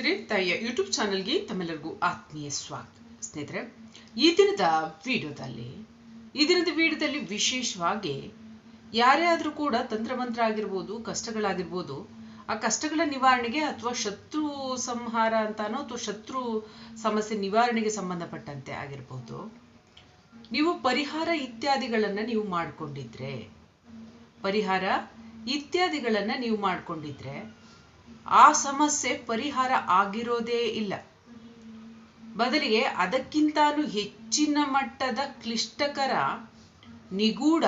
ಸ್ನೇಹಿತರೆ, ತಾಯಿಯ ಯೂಟ್ಯೂಬ್ ಚಾನಲ್ಗೆ ತಮ್ಮೆಲ್ಲರಿಗೂ ಆತ್ಮೀಯ ಸ್ವಾಗತ. ಸ್ನೇಹಿತರೆ, ಈ ದಿನದ ವಿಡಿಯೋದಲ್ಲಿ, ಈ ದಿನದ ವಿಡಿಯೋದಲ್ಲಿ ವಿಶೇಷವಾಗಿ ಯಾರೇ ಆದರೂ ಕೂಡ ತಂತ್ರಮಂತ್ರ ಆಗಿರ್ಬೋದು ಕಷ್ಟಗಳಾಗಿರ್ಬೋದು, ಆ ಕಷ್ಟಗಳ ನಿವಾರಣೆಗೆ ಅಥವಾ ಶತ್ರು ಸಂಹಾರ ಅಂತಾನೋ ಅಥವಾ ಶತ್ರು ಸಮಸ್ಯೆ ನಿವಾರಣೆಗೆ ಸಂಬಂಧಪಟ್ಟಂತೆ ಆಗಿರ್ಬೋದು, ನೀವು ಪರಿಹಾರ ಇತ್ಯಾದಿಗಳನ್ನು ನೀವು ಮಾಡಿಕೊಂಡಿದ್ರೆ, ಪರಿಹಾರ ಇತ್ಯಾದಿಗಳನ್ನು ನೀವು ಮಾಡಿಕೊಂಡಿದ್ರೆ ಆ ಸಮಸ್ಯೆ ಪರಿಹಾರ ಆಗಿರೋದೇ ಇಲ್ಲ. ಬದಲಿಗೆ ಅದಕ್ಕಿಂತಲೂ ಹೆಚ್ಚಿನ ಮಟ್ಟದ ಕ್ಲಿಷ್ಟಕರ, ನಿಗೂಢ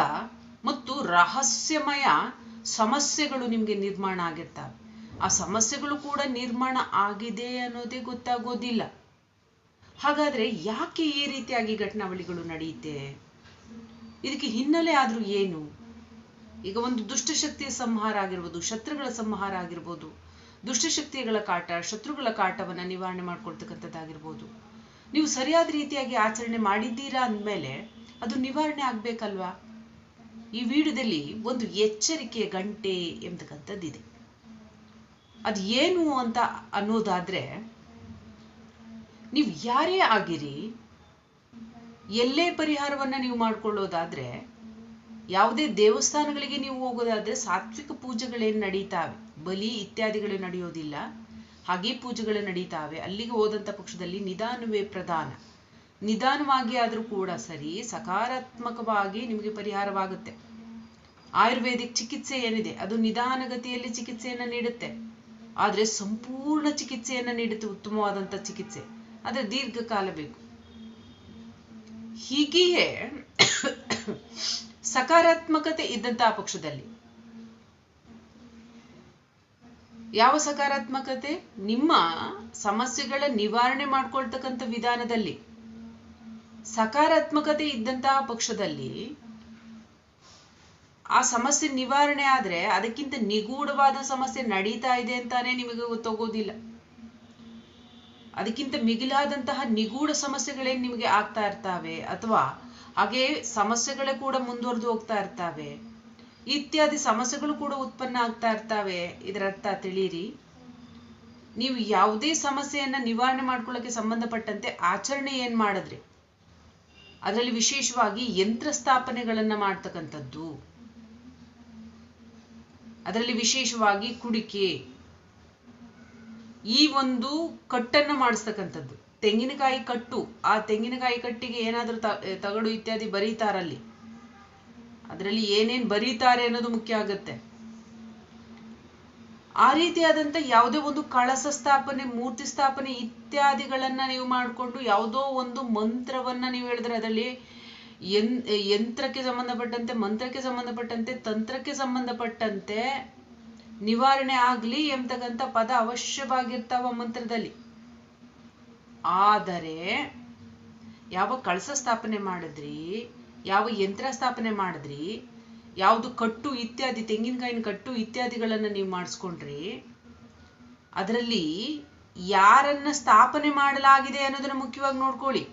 ಮತ್ತು ರಹಸ್ಯಮಯ ಸಮಸ್ಯೆಗಳು ನಿಮಗೆ ನಿರ್ಮಾಣ ಆಗಿರ್ತವೆ ಆ ಸಮಸ್ಯೆಗಳು ಕೂಡ ನಿರ್ಮಾಣ ಆಗಿದೆ ಅನ್ನೋದೇ ಗೊತ್ತಾಗೋದಿಲ್ಲ. ಹಾಗಾದ್ರೆ ಯಾಕೆ ಈ ರೀತಿಯಾಗಿ ಘಟನಾವಳಿಗಳು ನಡೆಯುತ್ತೆ? ಇದಕ್ಕೆ ಹಿನ್ನೆಲೆ ಆದ್ರೂ ಏನು? ಈಗ ಒಂದು ದುಷ್ಟಶಕ್ತಿಯ ಸಂಹಾರ ಆಗಿರ್ಬೋದು, ಶತ್ರುಗಳ ಸಂಹಾರ ಆಗಿರ್ಬೋದು ದುಷ್ಟಶಕ್ತಿಗಳ ಕಾಟ, ಶತ್ರುಗಳ ಕಾಟವನ್ನು ನಿವಾರಣೆ ಮಾಡ್ಕೊಳ್ತಕ್ಕಂಥದ್ದಾಗಿರ್ಬೋದು ನೀವು ಸರಿಯಾದ ರೀತಿಯಾಗಿ ಆಚರಣೆ ಮಾಡಿದ್ದೀರಾ ಅಂದಮೇಲೆ ಅದು ನಿವಾರಣೆ ಆಗ್ಬೇಕಲ್ವಾ? ಈ ವಿಡಿಯೋದಲ್ಲಿ ಒಂದು ಎಚ್ಚರಿಕೆ ಗಂಟೆ ಎಂಬತಕ್ಕಂಥದ್ದಿದೆ. ಅದು ಏನು ಅಂತ ಅನ್ನೋದಾದ್ರೆ, ನೀವು ಯಾರೇ ಆಗಿರಿ, ಎಲ್ಲೇ ಪರಿಹಾರವನ್ನ ನೀವು ಮಾಡ್ಕೊಳ್ಳೋದಾದ್ರೆ, ಯಾವುದೇ ದೇವಸ್ಥಾನಗಳಿಗೆ ನೀವು ಹೋಗೋದಾದ್ರೆ ಸಾತ್ವಿಕ ಪೂಜೆಗಳೇನು ನಡೀತಾವೆ? ಬಲಿ ಇತ್ಯಾದಿಗಳು ನಡೆಯೋದಿಲ್ಲ. ಹಾಗೆ ಪೂಜೆಗಳು ನಡೀತಾವೆ. ಅಲ್ಲಿಗೆ ಹೋದಂಥ ಪಕ್ಷದಲ್ಲಿ ನಿಧಾನವೇ ಪ್ರಧಾನ. ನಿಧಾನವಾಗಿ ಆದರೂ ಕೂಡ ಸರಿ, ಸಕಾರಾತ್ಮಕವಾಗಿ ನಿಮಗೆ ಪರಿಹಾರವಾಗುತ್ತೆ. ಆಯುರ್ವೇದಿಕ್ ಚಿಕಿತ್ಸೆ ಏನಿದೆ, ಅದು ನಿಧಾನಗತಿಯಲ್ಲಿ ಚಿಕಿತ್ಸೆಯನ್ನು ನೀಡುತ್ತೆ. ಆದರೆ ಸಂಪೂರ್ಣ ಚಿಕಿತ್ಸೆಯನ್ನು ನೀಡುತ್ತೆ, ಉತ್ತಮವಾದಂಥ ಚಿಕಿತ್ಸೆ. ಆದರೆ ದೀರ್ಘಕಾಲ ಬೇಕು. ಹೀಗೆಯೇ ಸಕಾರಾತ್ಮಕತೆ ಇದ್ದಂತಹ ಪಕ್ಷದಲ್ಲಿ ಯಾವ ಸಕಾರಾತ್ಮಕತೆ? ನಿಮ್ಮ ಸಮಸ್ಯೆಗಳ ನಿವಾರಣೆ ಮಾಡ್ಕೊಳ್ತಕ್ಕಂಥ ವಿಧಾನದಲ್ಲಿ. ಸಕಾರಾತ್ಮಕತೆ ಇದ್ದಂತಹ ಪಕ್ಷದಲ್ಲಿ ಆ ಸಮಸ್ಯೆ ನಿವಾರಣೆ ಆದ್ರೆ ಅದಕ್ಕಿಂತ ನಿಗೂಢವಾದ ಸಮಸ್ಯೆ ನಡೀತಾ ಇದೆ ಅಂತಾನೆ ನಿಮಗೆ ಗೊತ್ತಾಗೋದಿಲ್ಲ. ಅದಕ್ಕಿಂತ ಮಿಗಿಲಾದಂತಹ ನಿಗೂಢ ಸಮಸ್ಯೆಗಳೇನ್ ನಿಮಗೆ ಆಗ್ತಾ ಇರ್ತಾವೆ ಅಥವಾ ಹಾಗೆ ಸಮಸ್ಯೆಗಳೇ ಕೂಡ ಮುಂದುವರೆದು ಹೋಗ್ತಾ ಇರ್ತಾವೆ. ಇತ್ಯಾದಿ ಸಮಸ್ಯೆಗಳು ಕೂಡ ಉತ್ಪನ್ನ ಆಗ್ತಾ ಇರ್ತಾವೆ. ಇದರ ಅರ್ಥ ತಿಳಿಯಿರಿ. ನೀವು ಯಾವುದೇ ಸಮಸ್ಯೆಯನ್ನ ನಿವಾರಣೆ ಮಾಡ್ಕೊಳ್ಳೋಕೆ ಸಂಬಂಧಪಟ್ಟಂತೆ ಆಚರಣೆ ಏನ್ ಮಾಡಿದ್ರಿ? ಅದರಲ್ಲಿ ವಿಶೇಷವಾಗಿ ಯಂತ್ರ ಸ್ಥಾಪನೆಗಳನ್ನ ಮಾಡ್ತಕ್ಕಂಥದ್ದು. ಅದರಲ್ಲಿ ವಿಶೇಷವಾಗಿ ಕುಡಿಕೆ. ಈ ಒಂದು ಕಟ್ಟನ್ನ ಮಾಡಿಸ್ತಕ್ಕಂಥದ್ದು. ತೆಂಗಿನಕಾಯಿ ಕಟ್ಟು. ಆ ತೆಂಗಿನಕಾಯಿ ಕಟ್ಟಿಗೆ ಏನಾದ್ರೂ ತಗಡು ಇತ್ಯಾದಿ ಬರೀತಾರಲ್ಲಿ. ಅದರಲ್ಲಿ ಏನೇನ್ ಬರೀತಾರೆ ಅನ್ನೋದು ಮುಖ್ಯ ಆಗುತ್ತೆ. ಆ ರೀತಿಯಾದಂಥ ಯಾವುದೇ ಒಂದು ಕಳಸ ಸ್ಥಾಪನೆ, ಮೂರ್ತಿ ಸ್ಥಾಪನೆ ಇತ್ಯಾದಿಗಳನ್ನ ನೀವು ಮಾಡಿಕೊಂಡು ಯಾವುದೋ ಒಂದು ಮಂತ್ರವನ್ನ ನೀವು ಹೇಳಿದ್ರೆ ಅದರಲ್ಲಿ ಯನ್ ಯಂತ್ರಕ್ಕೆ ಸಂಬಂಧಪಟ್ಟಂತೆ, ಮಂತ್ರಕ್ಕೆ ಸಂಬಂಧಪಟ್ಟಂತೆ, ತಂತ್ರಕ್ಕೆ ಸಂಬಂಧಪಟ್ಟಂತೆ ನಿವಾರಣೆ ಆಗ್ಲಿ ಎಂಬತಕ್ಕಂಥ ಪದ ಅವಶ್ಯವಾಗಿರ್ತಾವ ಮಂತ್ರದಲ್ಲಿ. ಆದರೆ, ಯಾವ ಕಳಸ ಸ್ಥಾಪನೆ ಮಾಡಿದ್ರಿ ಯಾವ ಯಂತ್ರ ಸ್ಥಾಪನೆ ಮಾಡಿದ್ರಿ, ಯಾವುದು ಕಟ್ಟು ಇತ್ಯಾದಿ, ತೆಂಗಿನಕಾಯಿನ ಕಟ್ಟು ಇತ್ಯಾದಿಗಳನ್ನು ನೀವು ಮಾಡಿಸ್ಕೊಂಡ್ರಿ, ಅದರಲ್ಲಿ ಯಾರನ್ನ ಸ್ಥಾಪನೆ ಮಾಡಲಾಗಿದೆ ಅನ್ನೋದನ್ನ ಮುಖ್ಯವಾಗಿ ನೋಡ್ಕೊಳ್ಳಿ.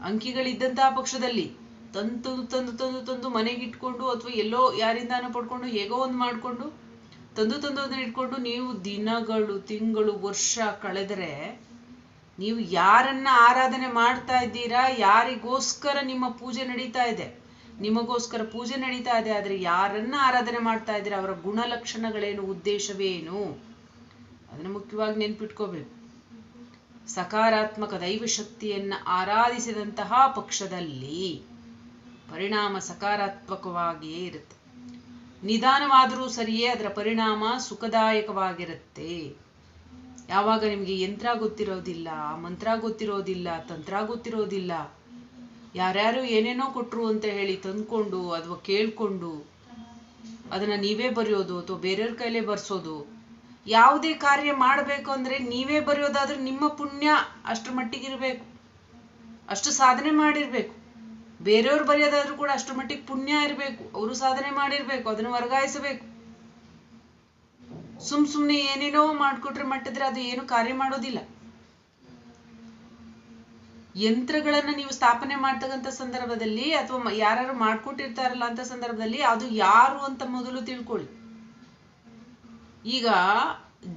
ಅಂಕಿಗಳಿದ್ದಂತಹ ಪಕ್ಷದಲ್ಲಿ ತಂದು ತಂದು ತಂದು ತಂದು ಮನೆಗೆ ಇಟ್ಕೊಂಡು ಅಥವಾ ಎಲ್ಲೋ ಯಾರಿಂದಾನು ಪಡ್ಕೊಂಡು ಹೇಗೋ ಒಂದು ಮಾಡ್ಕೊಂಡು ತಂದು ತಂದು ಅದನ್ನ ಇಟ್ಕೊಂಡು ನೀವು ದಿನಗಳು, ತಿಂಗಳು, ವರ್ಷ ಕಳೆದರೆ ನೀವು ಯಾರನ್ನ ಆರಾಧನೆ ಮಾಡ್ತಾ ಇದ್ದೀರಾ, ಯಾರಿಗೋಸ್ಕರ ನಿಮ್ಮ ಪೂಜೆ ನಡೀತಾ ಇದೆ? ನಿಮಗೋಸ್ಕರ ಪೂಜೆ ನಡೀತಾ ಇದೆ, ಆದ್ರೆ ಯಾರನ್ನ ಆರಾಧನೆ ಮಾಡ್ತಾ ಇದ್ದೀರಾ, ಅವರ ಗುಣಲಕ್ಷಣಗಳೇನು ಉದ್ದೇಶವೇನು ಅದನ್ನ ಮುಖ್ಯವಾಗಿ ನೆನ್ಪಿಟ್ಕೋಬೇಕು. ಸಕಾರಾತ್ಮಕ ದೈವ ಶಕ್ತಿಯನ್ನ ಆರಾಧಿಸಿದಂತಹ ಪಕ್ಷದಲ್ಲಿ ಪರಿಣಾಮ ಸಕಾರಾತ್ಮಕವಾಗಿಯೇ ಇರುತ್ತೆ. ನಿಧಾನವಾದರೂ ಸರಿಯೇ, ಅದರ ಪರಿಣಾಮ ಸುಖದಾಯಕವಾಗಿರುತ್ತೆ. ಯಾವಾಗ ನಿಮಗೆ ಯಂತ್ರ ಗೊತ್ತಿರೋದಿಲ್ಲ, ಮಂತ್ರ ಗೊತ್ತಿರೋದಿಲ್ಲ, ತಂತ್ರ ಗೊತ್ತಿರೋದಿಲ್ಲ, ಯಾರ್ಯಾರು ಏನೇನೋ ಕೊಟ್ರು ಅಂತ ಹೇಳಿ ತಂದ್ಕೊಂಡು ಅಥವಾ ಕೇಳ್ಕೊಂಡು ಅದನ್ನ ನೀವೇ ಬರೆಯೋದು ಅಥವಾ ಬೇರೆಯವ್ರ ಕೈಲೇ ಬರ್ಸೋದು, ಯಾವುದೇ ಕಾರ್ಯ ಮಾಡಬೇಕು ಅಂದ್ರೆ ನೀವೇ ಬರೆಯೋದಾದ್ರೆ ನಿಮ್ಮ ಪುಣ್ಯ ಅಷ್ಟರ ಮಟ್ಟಿಗಿರ್ಬೇಕು ಅಷ್ಟು ಸಾಧನೆ ಮಾಡಿರ್ಬೇಕು, ಬೇರೆಯವ್ರು ಬರೆಯೋದಾದ್ರೂ ಕೂಡ ಅಷ್ಟು ಮಟ್ಟಿಗೆ ಪುಣ್ಯ ಇರಬೇಕು, ಅವರು ಸಾಧನೆ ಮಾಡಿರ್ಬೇಕು, ಅದನ್ನು ವರ್ಗಾಯಿಸಬೇಕು. ಸುಮ್ ಸುಮ್ನೆ ಏನೇನೋ ಮಾಡ್ಕೊಟ್ರೆ ಮಟ್ಟಿದ್ರೆ ಅದು ಏನು ಕಾರ್ಯ ಮಾಡೋದಿಲ್ಲ. ಯಂತ್ರಗಳನ್ನ ನೀವು ಸ್ಥಾಪನೆ ಮಾಡ್ತಕ್ಕಂಥ ಸಂದರ್ಭದಲ್ಲಿ ಅಥವಾ ಯಾರು ಮಾಡ್ಕೊಟ್ಟಿರ್ತಾರಲ್ಲ ಅಂತ ಸಂದರ್ಭದಲ್ಲಿ ಅದು ಯಾರು ಅಂತ ಮೊದಲು ತಿಳ್ಕೊಳ್ಳಿ. ಈಗ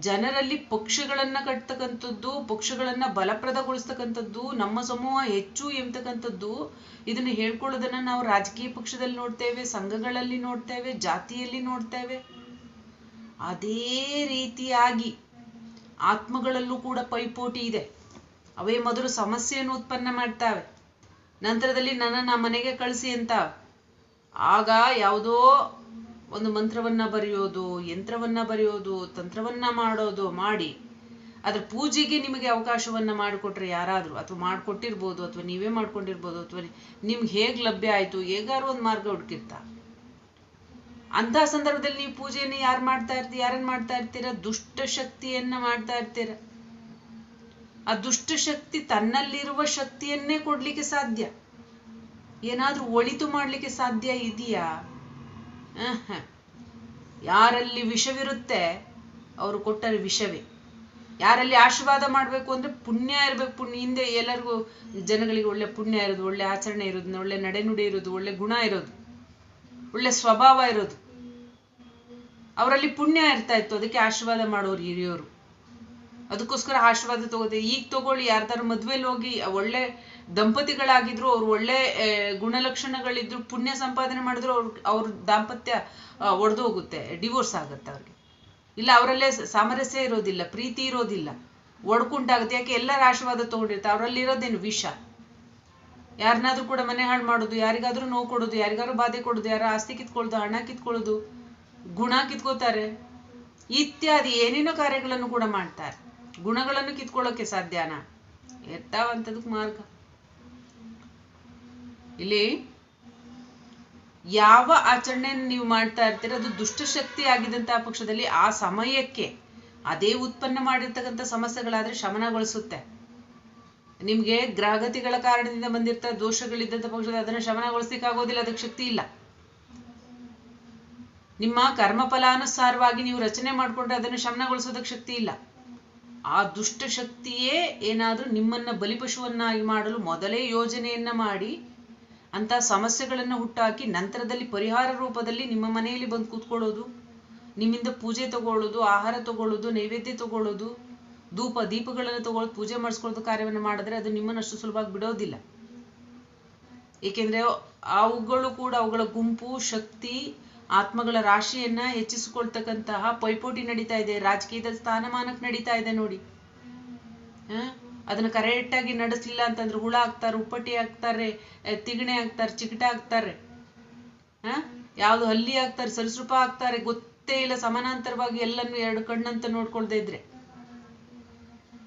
ಜನರಲ್ಲಿ ಪಕ್ಷಗಳನ್ನ ಕಟ್ತಕ್ಕಂಥದ್ದು, ಪಕ್ಷಗಳನ್ನ ಬಲಪ್ರದಗೊಳಿಸ್ತಕ್ಕಂಥದ್ದು, ನಮ್ಮ ಸಮೂಹ ಹೆಚ್ಚು ಎಂಬತಕ್ಕಂಥದ್ದು, ಇದನ್ನ ಹೇಳ್ಕೊಳ್ಳೋದನ್ನ ನಾವು ರಾಜಕೀಯ ಪಕ್ಷದಲ್ಲಿ ನೋಡ್ತೇವೆ, ಸಂಘಗಳಲ್ಲಿ ನೋಡ್ತೇವೆ, ಜಾತಿಯಲ್ಲಿ ನೋಡ್ತೇವೆ. ಅದೇ ರೀತಿಯಾಗಿ ಆತ್ಮಗಳಲ್ಲೂ ಕೂಡ ಪೈಪೋಟಿ ಇದೆ. ಅವೇ ಮೊದಲು ಸಮಸ್ಯೆಯನ್ನು ಉತ್ಪನ್ನ ಮಾಡ್ತಾವೆ. ನಂತರದಲ್ಲಿ ನನ್ನನ್ನು ಮನೆಗೆ ಕಳಿಸಿ ಅಂತ ಆಗ ಯಾವುದೋ ಒಂದು ಮಂತ್ರವನ್ನ ಬರೆಯೋದು, ಯಂತ್ರವನ್ನ ಬರೆಯೋದು, ತಂತ್ರವನ್ನ ಮಾಡೋದು ಮಾಡಿ ಅದ್ರ ಪೂಜೆಗೆ ನಿಮಗೆ ಅವಕಾಶವನ್ನ ಮಾಡಿಕೊಟ್ರೆ ಯಾರಾದರೂ, ಅಥವಾ ಮಾಡಿಕೊಟ್ಟಿರ್ಬೋದು, ಅಥವಾ ನೀವೇ ಮಾಡ್ಕೊಂಡಿರ್ಬೋದು, ಅಥವಾ ನಿಮ್ಗೆ ಹೇಗೆ ಲಭ್ಯ ಆಯ್ತು ಹೇಗಾರು ಒಂದು ಮಾರ್ಗ ಹುಡುಕಿರ್ತಾ ಅಂತ ಸಂದರ್ಭದಲ್ಲಿ ನೀವು ಪೂಜೆಯನ್ನು ಯಾರು ಮಾಡ್ತಾ ಇರ್ತೀರ ಯಾರನ್ನ ಮಾಡ್ತಾ ಇರ್ತೀರ? ದುಷ್ಟ ಶಕ್ತಿಯನ್ನ ಮಾಡ್ತಾ ಇರ್ತೀರ? ಆ ದುಷ್ಟ ಶಕ್ತಿ ತನ್ನಲ್ಲಿರುವ ಶಕ್ತಿಯನ್ನೇ ಕೊಡ್ಲಿಕ್ಕೆ ಸಾಧ್ಯ. ಏನಾದ್ರೂ ಒಳಿತು ಮಾಡ್ಲಿಕ್ಕೆ ಸಾಧ್ಯ ಇದೆಯಾ. ಯಾರಲ್ಲಿ ವಿಷವಿರುತ್ತೆ, ಅವರು ಕೊಟ್ಟರೆ ವಿಷವೇ. ಯಾರಲ್ಲಿ ಆಶೀರ್ವಾದ ಮಾಡಬೇಕು ಅಂದ್ರೆ ಪುಣ್ಯ ಇರಬೇಕು. ಪುಣ್ಯ, ಹಿಂದೆ ಎಲ್ಲರಿಗೂ ಜನಗಳಿಗೆ ಒಳ್ಳೆ ಪುಣ್ಯ ಇರೋದು, ಒಳ್ಳೆ ಆಚರಣೆ ಇರೋದು, ಒಳ್ಳೆ ನಡೆನುಡಿ ಇರೋದು, ಒಳ್ಳೆ ಗುಣ ಇರೋದು. ಒಳ್ಳೆ ಸ್ವಭಾವ ಇರೋದು. ಅವರಲ್ಲಿ ಪುಣ್ಯ ಇರ್ತಾ ಇತ್ತು. ಅದಕ್ಕೆ ಆಶೀರ್ವಾದ ಮಾಡೋರು ಹಿರಿಯೋರು. ಅದಕ್ಕೋಸ್ಕರ ಆಶೀರ್ವಾದ ತಗೋದೆ. ಈಗ ತಗೊಳ್ಳಿ ಯಾರ್ದಾರು ಮದ್ವೆಲಿ ಹೋಗಿ ಒಳ್ಳೆ ದಂಪತಿಗಳಾಗಿದ್ರು, ಅವ್ರು ಒಳ್ಳೆ ಗುಣಲಕ್ಷಣಗಳಿದ್ರು, ಪುಣ್ಯ ಸಂಪಾದನೆ ಮಾಡಿದ್ರು, ಅವ್ರ ಅವ್ರ ದಾಂಪತ್ಯ ಒಡೆದು ಹೋಗುತ್ತೆ ಡಿವೋರ್ಸ್ ಆಗುತ್ತೆ ಅವ್ರಿಗೆ. ಇಲ್ಲ, ಅವರಲ್ಲೇ ಸಾಮರಸ್ಯ ಇರೋದಿಲ್ಲ, ಪ್ರೀತಿ ಇರೋದಿಲ್ಲ. ಒಡ್ಕುಂಟಾಗುತ್ತೆ ಯಾಕೆ ಎಲ್ಲರ ಆಶೀರ್ವಾದ ತಗೊಂಡಿರ್ತಾರೆ. ಅವರಲ್ಲಿ ಇರೋದೇನು ವಿಷ? ಯಾರನ್ನಾದ್ರೂ ಕೂಡ ಮನೆ ಹಾಳು ಮಾಡೋದು, ಯಾರಿಗಾದ್ರೂ ನೋವು ಕೊಡೋದು, ಯಾರಿಗಾದ್ರೂ ಬಾಧೆ ಕೊಡೋದು, ಯಾರ ಆಸ್ತಿ ಕಿತ್ಕೊಳ್ಳೋದು ಹಣ ಕಿತ್ಕೊಳ್ಳೋದು ಗುಣ ಕಿತ್ಕೋತಾರೆ. ಇತ್ಯಾದಿ ಏನೇನೋ ಕಾರ್ಯಗಳನ್ನು ಕೂಡ ಮಾಡ್ತಾರೆ. ಗುಣಗಳನ್ನು ಕಿತ್ಕೊಳ್ಳೋಕೆ ಸಾಧ್ಯನಾ? ಇರ್ತಾವಂತದಕ್ಕೆ ಮಾರ್ಗ. ಇಲ್ಲಿ ಯಾವ ಆಚರಣೆಯನ್ನು ನೀವು ಮಾಡ್ತಾ ಇರ್ತೀರ, ಅದು ದುಷ್ಟಶಕ್ತಿ ಆಗಿದಂತಹ ಪಕ್ಷದಲ್ಲಿ ಆ ಸಮಯಕ್ಕೆ ಅದೇ ಉತ್ಪನ್ನ ಮಾಡಿರ್ತಕ್ಕಂಥ ಸಮಸ್ಯೆಗಳಾದ್ರೆ ಶಮನಗೊಳಿಸುತ್ತೆ. ನಿಮ್ಗೆ ಗ್ರಹಗತಿಗಳ ಕಾರಣದಿಂದ ಬಂದಿರ್ತ ದೋಷಗಳಿದ್ದಂಥ ಪಕ್ಷದ ಅದನ್ನು ಶಮನಗೊಳಿಸ್ಲಿಕ್ಕೆ ಆಗೋದಿಲ್ಲ ಅದಕ್ಕೆ ಶಕ್ತಿ ಇಲ್ಲ. ನಿಮ್ಮ ಕರ್ಮ ಫಲಾನುಸಾರವಾಗಿ ನೀವು ರಚನೆ ಮಾಡ್ಕೊಂಡ್ರೆ ಅದನ್ನು ಶಮನಗೊಳಿಸೋದಕ್ಕೆ ಶಕ್ತಿ ಇಲ್ಲ. ಆ ದುಷ್ಟ ಶಕ್ತಿಯೇ ಏನಾದರೂ ನಿಮ್ಮನ್ನ ಬಲಿಪಶುವನ್ನಾಗಿ ಮಾಡಲು ಮೊದಲೇ ಯೋಜನೆಯನ್ನ ಮಾಡಿ ಅಂತ ಸಮಸ್ಯೆಗಳನ್ನ ಹುಟ್ಟಾಕಿ ನಂತರದಲ್ಲಿ ಪರಿಹಾರ ರೂಪದಲ್ಲಿ ನಿಮ್ಮ ಮನೆಯಲ್ಲಿ ಬಂದು ಕೂತ್ಕೊಳ್ಳೋದು, ನಿಮ್ಮಿಂದ ಪೂಜೆ ತಗೊಳ್ಳೋದು, ಆಹಾರ ತಗೊಳ್ಳೋದು, ನೈವೇದ್ಯ ತಗೊಳ್ಳೋದು ಧೂಪ ದೀಪಗಳನ್ನು ತಗೊಳ್ಳೋದು ಪೂಜೆ ಮಾಡಿಸ್ಕೊಳ್ಳೋದು ಕಾರ್ಯವನ್ನು ಮಾಡಿದ್ರೆ ಅದು ನಿಮ್ಮನ್ನಷ್ಟು ಸುಲಭವಾಗಿ ಬಿಡೋದಿಲ್ಲ. ಏಕೆಂದ್ರೆ ಅವುಗಳು ಕೂಡ ಅವುಗಳ ಗುಂಪು, ಶಕ್ತಿ, ಆತ್ಮಗಳ ರಾಶಿಯನ್ನ ಹೆಚ್ಚಿಸಿಕೊಳ್ತಕ್ಕಂತಹ ಪೈಪೋಟಿ ನಡೀತಾ ಇದೆ. ರಾಜಕೀಯದ ಸ್ಥಾನಮಾನಕ್ಕೆ ನಡೀತಾ ಇದೆ ನೋಡಿ. ಅದನ್ನ ಕರೆಕ್ಟಾಗಿ ನಡೆಸಲಿಲ್ಲ ಅಂತಂದ್ರೆ ಹುಳ ಹಾಕ್ತಾರೆ ಉಪ್ಪಟ್ಟಿ ಹಾಕ್ತಾರೆ ತಿಗಣೆ ಹಾಕ್ತಾರೆ ಚಿಕಟ ಹಾಕ್ತಾರೆ ಹ? ಯಾವ್ದು ಹಲ್ಲಿ ಹಾಕ್ತಾರೆ ಸರಿಸೃಪ ಹಾಕ್ತಾರೆ ಗೊತ್ತೇ ಇಲ್ಲ. ಸಮಾನಾಂತರವಾಗಿ ಎಲ್ಲನ್ನು ಎರಡು ಕಣ್ಣಂತ ನೋಡ್ಕೊಳ್ದೇ ಇದ್ರೆ.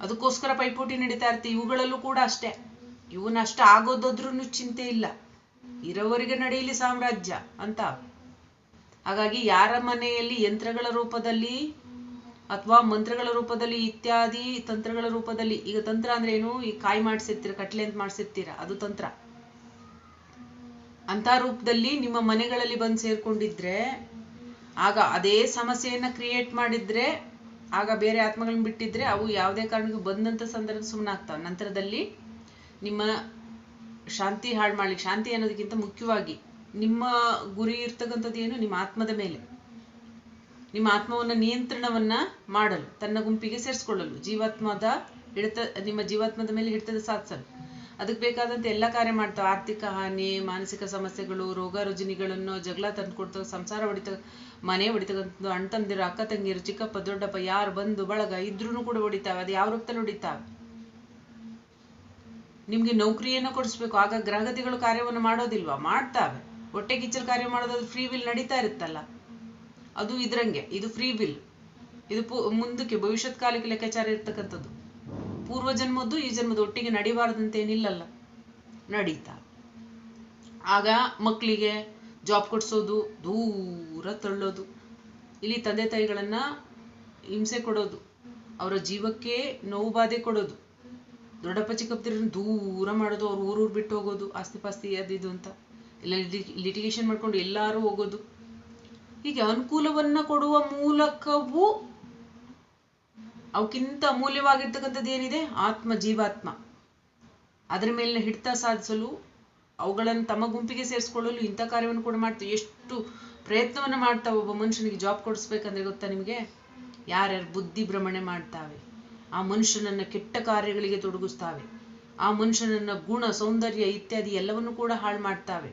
ಅದಕ್ಕೋಸ್ಕರ ಪೈಪೋಟಿ ನಡೀತಾ ಇರುತ್ತೆ. ಇವುಗಳಲ್ಲೂ ಕೂಡ ಅಷ್ಟೇ. ಇವು ನಷ್ಟ ಆಗೋದಾದ್ರೂ ಚಿಂತೆ ಇಲ್ಲ. ಇರೋವರೆಗೆ ನಡೆಯಲಿ ಸಾಮ್ರಾಜ್ಯ ಅಂತ. ಹಾಗಾಗಿ ಯಾರ ಮನೆಯಲ್ಲಿ ಯಂತ್ರಗಳ ರೂಪದಲ್ಲಿ ಅಥವಾ ಮಂತ್ರಗಳ ರೂಪದಲ್ಲಿ ಇತ್ಯಾದಿ ತಂತ್ರಗಳ ರೂಪದಲ್ಲಿ, ಈಗ ತಂತ್ರ ಅಂದ್ರೆ ಏನು? ಈ ಕಾಯಿ ಮಾಡಿಸಿರ್ತೀರ, ಕಟ್ಲೆ ಅಂತ ಮಾಡಿಸಿರ್ತೀರ, ಅದು ತಂತ್ರ. ಅಂತ ರೂಪದಲ್ಲಿ ನಿಮ್ಮ ಮನೆಗಳಲ್ಲಿ ಬಂದು ಸೇರ್ಕೊಂಡಿದ್ರೆ, ಆಗ ಅದೇ ಸಮಸ್ಯೆಯನ್ನ ಕ್ರಿಯೇಟ್ ಮಾಡಿದ್ರೆ ಆಗ ಬೇರೆ ಆತ್ಮಗಳನ್ನ ಬಿಟ್ಟಿದ್ರೆ ಅವು ಯಾವುದೇ ಕಾರಣಕ್ಕೂ ಬಂದಂತ ಸಂದರ್ಭ ಸುಮ್ಮನಾಗ್ತಾವ ನಂತರದಲ್ಲಿ ನಿಮ್ಮ ಶಾಂತಿ ಹಾಳು ಮಾಡ್ಲಿಕ್ಕೆ ಶಾಂತಿ ಅನ್ನೋದಕ್ಕಿಂತ ಮುಖ್ಯವಾಗಿ ನಿಮ್ಮ ಗುರಿ ಇರ್ತಕ್ಕಂಥದ್ದು ಏನು? ನಿಮ್ಮ ಆತ್ಮದ ಮೇಲೆ. ನಿಮ್ಮ ಆತ್ಮವನ್ನ ನಿಯಂತ್ರಣವನ್ನ ಮಾಡಲು, ತನ್ನ ಗುಂಪಿಗೆ ಸೇರಿಸ್ಕೊಳ್ಳಲು, ಜೀವಾತ್ಮದ ಹಿಡಿತ, ನಿಮ್ಮ ಜೀವಾತ್ಮದ ಮೇಲೆ ಹಿಡಿತದ ಸಾಧಿಸಲು. ಅದಕ್ಕೆ ಬೇಕಾದಂತೆ ಎಲ್ಲ ಕಾರ್ಯ ಮಾಡ್ತಾವೆ. ಆರ್ಥಿಕ ಹಾನಿ, ಮಾನಸಿಕ ಸಮಸ್ಯೆಗಳು, ರೋಗ ರುಜಿನಿಗಳನ್ನು ಜಗಳ ತಂದ್ಕೊಡ್ತಾವೆ ಸಂಸಾರ ಹೊಡಿತ ಮನೆ ಹೊಡಿತಕ್ಕಂಥದ್ದು ಅಣ್ಣ ತಂದಿರು ಅಕ್ಕ ತಂಗಿರು, ಚಿಕ್ಕಪ್ಪ, ದೊಡ್ಡಪ್ಪ, ಯಾರು ಬಂದು ಬಳಗ ಇದ್ರೂ ಕೂಡ ಹೊಡಿತಾವೆ. ಅದು ಯಾವ ರೂಪದಲ್ಲಿ ಹೊಡಿತಾವೆ? ನಿಮ್ಗೆ ನೌಕರಿಯನ್ನ ಕೊಡಿಸ್ಬೇಕು. ಆಗ ಗ್ರಹಗತಿಗಳು ಕಾರ್ಯವನ್ನು ಮಾಡೋದಿಲ್ವಾ? ಮಾಡ್ತಾವೆ. ಹೊಟ್ಟೆ ಕಿಚ್ಚಲ್ ಕಾರ್ಯ ಮಾಡೋದಾದ್ರೆ ಫ್ರೀ ವಿಲ್ ನಡೀತಾ ಇರುತ್ತಲ್ಲ. ಅದು ಇದ್ರಂಗೆ. ಇದು ಫ್ರೀ ವಿಲ್ ಇದು ಮುಂದಕ್ಕೆ, ಭವಿಷ್ಯತ್ ಕಾಲಕ್ಕೆ ಲೆಕ್ಕಾಚಾರ ಇರ್ತಕ್ಕಂಥದ್ದು. ಪೂರ್ವ ಜನ್ಮದ್ದು ಈ ಜನ್ಮದ್ದು ಒಟ್ಟಿಗೆ ನಡಿಬಾರ್ದಂತ ಏನಿಲ್ಲಲ್ಲ. ನಡೀತಾ. ಆಗ ಮಕ್ಕಳಿಗೆ ಜಾಬ್ ಕೊಡಿಸೋದು, ದೂರ ತಳ್ಳೋದು, ಇಲ್ಲಿ ತಂದೆ ತಾಯಿಗಳನ್ನ ಹಿಂಸೆ ಕೊಡೋದು, ಅವರ ಜೀವಕ್ಕೆ ನೋವು ಬಾಧೆ ಕೊಡೋದು, ದೊಡ್ಡಪ್ಪ ಚಿಕ್ಕಪ್ಪದಿರನ್ನ ದೂರ ಮಾಡೋದು, ಅವ್ರು ಊರೂರು ಬಿಟ್ಟು ಹೋಗೋದು, ಆಸ್ತಿ ಪಾಸ್ತಿ ಅದಿದು ಅಂತ. ಇಲ್ಲ ಲಿಟಿಗೇಷನ್ ಮಾಡ್ಕೊಂಡು ಎಲ್ಲಾರು ಹೋಗೋದು. ಹೀಗೆ ಅನುಕೂಲವನ್ನ ಕೊಡುವ ಮೂಲಕವೂ ಅವಕ್ಕಿಂತ ಅಮೂಲ್ಯವಾಗಿರ್ತಕ್ಕಂಥದ್ದು ಏನಿದೆ? ಆತ್ಮ ಜೀವಾತ್ಮ. ಅದರ ಮೇಲಿನ ಹಿಡಿತ ಸಾಧಿಸಲು, ಅವುಗಳನ್ನು ತಮ್ಮ ಗುಂಪಿಗೆ ಸೇರಿಸ್ಕೊಳ್ಳಲು ಇಂಥ ಕಾರ್ಯವನ್ನು ಕೂಡ ಮಾಡ್ತೀವಿ ಎಷ್ಟು ಪ್ರಯತ್ನವನ್ನು ಮಾಡ್ತಾ ಒಬ್ಬ ಮನುಷ್ಯನಿಗೆ ಜಾಬ್ ಕೊಡಿಸ್ಬೇಕಂದ್ರೆ ಗೊತ್ತಾ ನಿಮಗೆ? ಯಾರ್ಯಾರು ಬುದ್ಧಿ ಭ್ರಮಣೆ ಮಾಡ್ತಾವೆ, ಆ ಮನುಷ್ಯನನ್ನ ಕೆಟ್ಟ ಕಾರ್ಯಗಳಿಗೆ ತೊಡಗಿಸ್ತಾವೆ, ಆ ಮನುಷ್ಯನನ್ನ ಗುಣ, ಸೌಂದರ್ಯ ಇತ್ಯಾದಿ ಎಲ್ಲವನ್ನು ಕೂಡ ಹಾಳು ಮಾಡ್ತಾವೆ,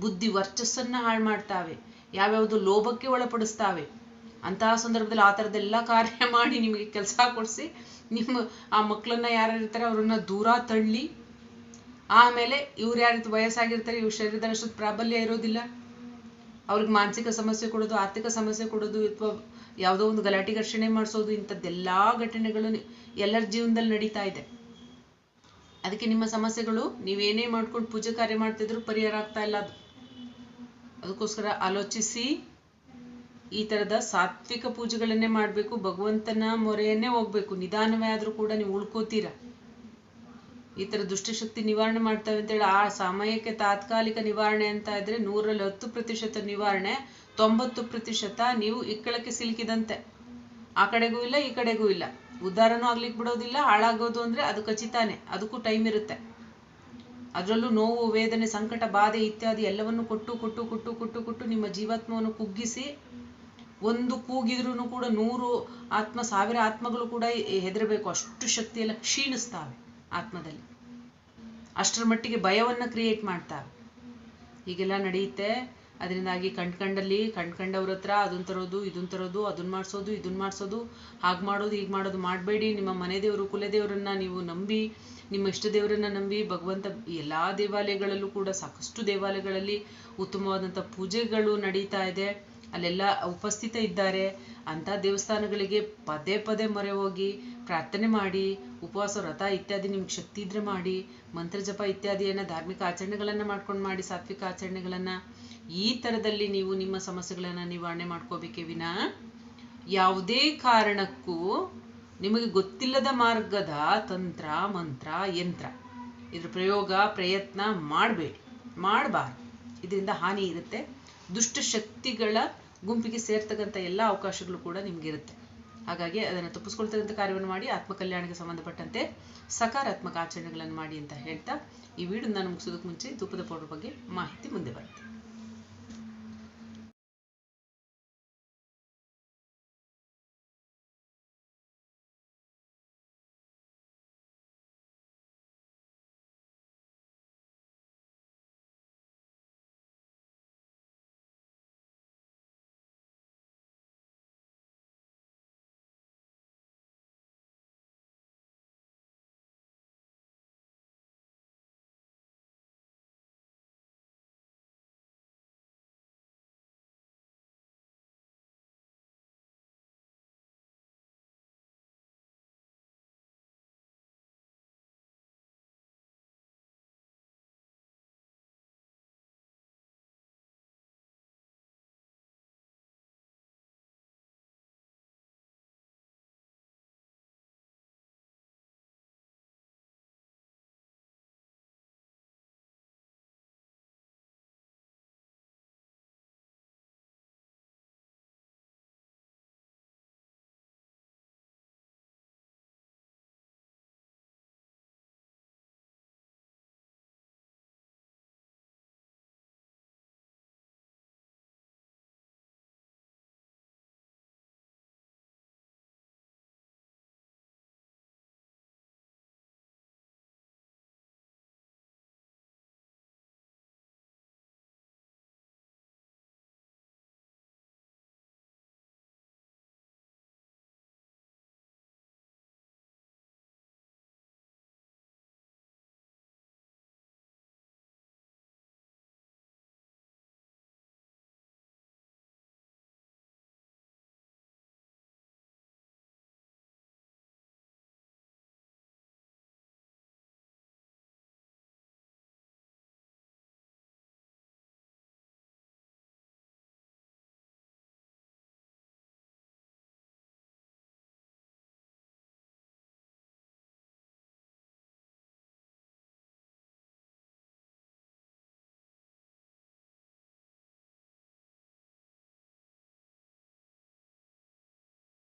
ಬುದ್ಧಿ ವರ್ಚಸ್ಸನ್ನ ಹಾಳು ಮಾಡ್ತಾವೆ, ಯಾವ್ಯಾವುದು ಲೋಭಕ್ಕೆ ಒಳಪಡಿಸ್ತಾವೆ ಅಂತಹ ಸಂದರ್ಭದಲ್ಲಿ ಆ ಥರದ್ದೆಲ್ಲ ಕಾರ್ಯ ಮಾಡಿ ನಿಮಗೆ ಕೆಲಸ ಕೊಡಿಸಿ, ನಿಮ್ಮ ಆ ಮಕ್ಕಳನ್ನ ಯಾರು ಇರ್ತಾರೆ ಅವ್ರನ್ನ ದೂರ ತಳ್ಳಿ, ಆಮೇಲೆ ಇವ್ರು ಯಾರು ವಯಸ್ಸಾಗಿರ್ತಾರೆ, ಇವ್ರ ಶರೀರದಲ್ಲಿ ಅಷ್ಟು ಪ್ರಾಬಲ್ಯ ಇರೋದಿಲ್ಲ. ಅವ್ರಿಗೆ ಮಾನಸಿಕ ಸಮಸ್ಯೆ ಕೊಡೋದು, ಆರ್ಥಿಕ ಸಮಸ್ಯೆ ಕೊಡೋದು ಅಥವಾ ಯಾವುದೋ ಒಂದು ಗಲಾಟೆ ಘರ್ಷಣೆ ಮಾಡಿಸೋದು ಇಂಥದ್ದೆಲ್ಲ ಘಟನೆಗಳು ಎಲ್ಲರ ಜೀವನದಲ್ಲಿ ನಡೀತಾ ಇದೆ. ಅದಕ್ಕೆ ನಿಮ್ಮ ಸಮಸ್ಯೆಗಳು, ನೀವೇನೇ ಮಾಡ್ಕೊಂಡು ಪೂಜೆ ಕಾರ್ಯ ಮಾಡ್ತಿದ್ರು ಪರಿಹಾರ ಆಗ್ತಾ ಇಲ್ಲ ಅದು. ಅದಕ್ಕೋಸ್ಕರ ಆಲೋಚಿಸಿ. ಈ ತರದ ಸಾತ್ವಿಕ ಪೂಜೆಗಳನ್ನೇ ಮಾಡಬೇಕು, ಭಗವಂತನ ಮೊರೆಯನ್ನೇ ಹೋಗ್ಬೇಕು. ನಿಧಾನವೇ ಆದ್ರೂ ಕೂಡ ನೀವು ಉಳ್ಕೋತೀರ. ಈ ತರ ದುಷ್ಟಶಕ್ತಿ ನಿವಾರಣೆ ಮಾಡ್ತವೆ ಅಂತೇಳಿ ಆ ಸಮಯಕ್ಕೆ ತಾತ್ಕಾಲಿಕ ನಿವಾರಣೆ ಅಂತ ಇದ್ರೆ ನೂರಲ್ಲಿ ಹತ್ತು ಪ್ರತಿಶತ ನಿವಾರಣೆ, ತೊಂಬತ್ತು ಪ್ರತಿಶತ ನೀವು ಇಕ್ಕಳಕ್ಕೆ ಸಿಲುಕಿದಂತೆ. ಆ ಕಡೆಗೂ ಇಲ್ಲ, ಈ ಕಡೆಗೂ ಇಲ್ಲ. ಉದ್ಧಾರನೂ ಆಗ್ಲಿಕ್ಕೆ ಬಿಡೋದಿಲ್ಲ, ಹಾಳಾಗೋದು ಅಂದ್ರೆ ಅದು ಖಚಿತಾನೆ, ಅದಕ್ಕೂ ಟೈಮ್ ಇರುತ್ತೆ. ಅದರಲ್ಲೂ ನೋವು, ವೇದನೆ, ಸಂಕಟ, ಬಾಧೆ ಇತ್ಯಾದಿ ಎಲ್ಲವನ್ನು ಕೊಟ್ಟು ಕೊಟ್ಟು ಕೊಟ್ಟು ಕೊಟ್ಟು ಕೊಟ್ಟು ನಿಮ್ಮ ಜೀವಾತ್ಮವನ್ನು ಕುಗ್ಗಿಸಿ ಒಂದು ಕೂಗಿದ್ರೂ ಕೂಡ ನೂರು ಆತ್ಮ, ಸಾವಿರ ಆತ್ಮಗಳು ಕೂಡ ಹೆದರಬೇಕು. ಅಷ್ಟು ಶಕ್ತಿಯೆಲ್ಲ ಕ್ಷೀಣಿಸ್ತಾವೆ ಆತ್ಮದಲ್ಲಿ. ಅಷ್ಟರ ಮಟ್ಟಿಗೆ ಭಯವನ್ನ ಕ್ರಿಯೇಟ್ ಮಾಡ್ತಾವೆ. ಹೀಗೆಲ್ಲ ನಡೆಯುತ್ತೆ. ಅದರಿಂದಾಗಿ ಕಣ್ಕಂಡಲ್ಲಿ ಕಣ್ಕಂಡವ್ರ ಹತ್ರ ಅದನ್ನ ತರೋದು ಇದನ್ನ ತರೋದು ಅದನ್ನ ಮಾಡಿಸೋದು ಇದನ್ನ ಮಾಡಿಸೋದು, ಹಾಗೆ ಮಾಡೋದು, ಹೀಗೆ ಮಾಡೋದು ಮಾಡಬೇಡಿ. ನಿಮ್ಮ ಮನೆ ದೇವರು ಕುಲದೇವರನ್ನ ನೀವು ನಂಬಿ, ನಿಮ್ಮ ಇಷ್ಟ ದೇವರನ್ನ ನಂಬಿ ಭಗವಂತ ಎಲ್ಲ ದೇವಾಲಯಗಳಲ್ಲೂ ಕೂಡ ಸಾಕಷ್ಟು ದೇವಾಲಯಗಳಲ್ಲಿ ಉತ್ತಮವಾದಂಥ ಪೂಜೆಗಳು ನಡೀತಾ ಇದೆ. ಅಲ್ಲೆಲ್ಲ ಉಪಸ್ಥಿತ ಇದ್ದಾರೆ. ಅಂತ ದೇವಸ್ಥಾನಗಳಿಗೆ ಪದೇ ಪದೇ ಮೊರೆ ಹೋಗಿ ಪ್ರಾರ್ಥನೆ ಮಾಡಿ, ಉಪವಾಸ, ವ್ರತ ಇತ್ಯಾದಿ ನಿಮ್ಗೆ ಶಕ್ತಿ ಇದ್ರೆ ಮಾಡಿ, ಮಂತ್ರ ಜಪ ಇತ್ಯಾದಿಯನ್ನ ಧಾರ್ಮಿಕ ಆಚರಣೆಗಳನ್ನ ಮಾಡ್ಕೊಂಡು ಮಾಡಿ, ಸಾತ್ವಿಕ ಆಚರಣೆಗಳನ್ನ, ಈ ತರದಲ್ಲಿ ನೀವು ನಿಮ್ಮ ಸಮಸ್ಯೆಗಳನ್ನ ನಿವಾರಣೆ ಮಾಡ್ಕೋಬೇಕೇ ವಿನ. ಯಾವುದೇ ಕಾರಣಕ್ಕೂ ನಿಮಗೆ ಗೊತ್ತಿಲ್ಲದ ಮಾರ್ಗದ ತಂತ್ರ, ಮಂತ್ರ, ಯಂತ್ರ. ಇದ್ರ ಪ್ರಯೋಗ, ಪ್ರಯತ್ನ ಮಾಡಬೇಡಿ. ಮಾಡಬಾರ್ದು. ಇದರಿಂದ ಹಾನಿ ಇರುತ್ತೆ. ದುಷ್ಟ ಶಕ್ತಿಗಳ ಗುಂಪಿಗೆ ಸೇರ್ತಕ್ಕಂಥ ಎಲ್ಲ ಅವಕಾಶಗಳು ಕೂಡ ನಿಮಗಿರುತ್ತೆ. ಹಾಗಾಗಿ ಅದನ್ನು ತಪ್ಪಿಸ್ಕೊಳ್ತಕ್ಕಂಥ ಕಾರ್ಯವನ್ನು ಮಾಡಿ, ಆತ್ಮಕಲ್ಯಾಣಕ್ಕೆ ಸಂಬಂಧಪಟ್ಟಂತೆ ಸಕಾರಾತ್ಮಕ ಆಚರಣೆಗಳನ್ನು ಮಾಡಿ ಅಂತ ಹೇಳ್ತಾ ಈ ವಿಡಿಯೋ ನಾನು ಮುಗಿಸೋದಕ್ಕೆ ಮುಂಚೆ ಧೂಪದ ಪೌಡರ್ ಬಗ್ಗೆ ಮಾಹಿತಿ ಮುಂದೆ ಬರುತ್ತೆ.